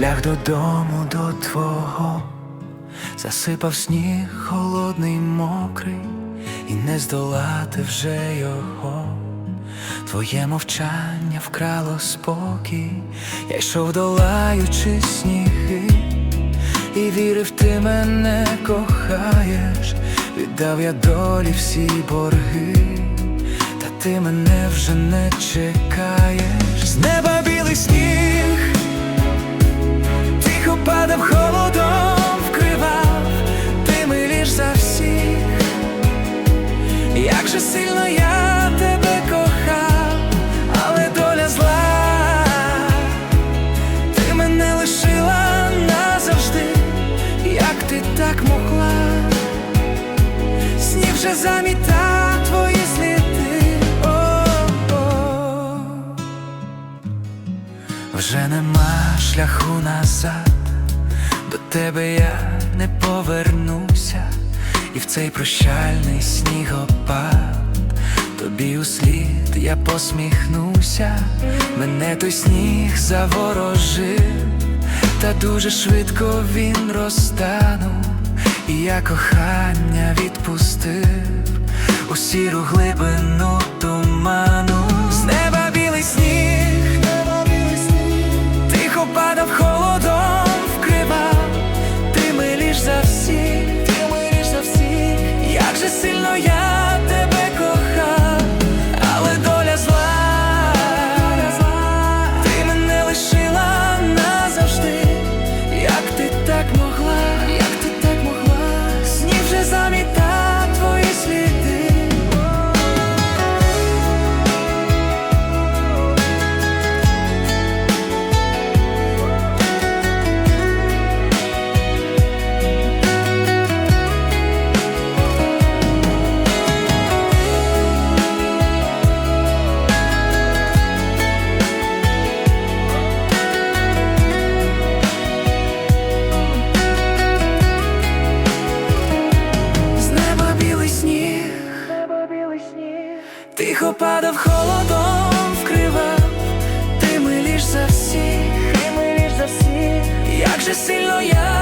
додому до твого, засипав сніг холодний, мокрий, і не здолати вже його. Твоє мовчання вкрало спокій, я йшов долаючи сніги, і вірив, ти мене кохаєш, віддав я долі всі борги, та ти мене вже не чекаєш. З неба білий сніг, падав холодом, вкривав, ти миліш за всіх. Як же сильно я тебе кохав, але доля зла, ти мене лишила назавжди, як ти так могла, сніг вже замітав твої сліди. О-о. Вже нема шляху назад, тебе я не повернуся, і в цей прощальний снігопад тобі у слід я посміхнуся, мене той сніг заворожив, та дуже швидко він розтанув, і я кохання відпустив у сіру глибину туману. З неба білий сніг, тихо падав. холодом вкривав, ти миліш за всіх, ти миліш за всіх, як же сильно я.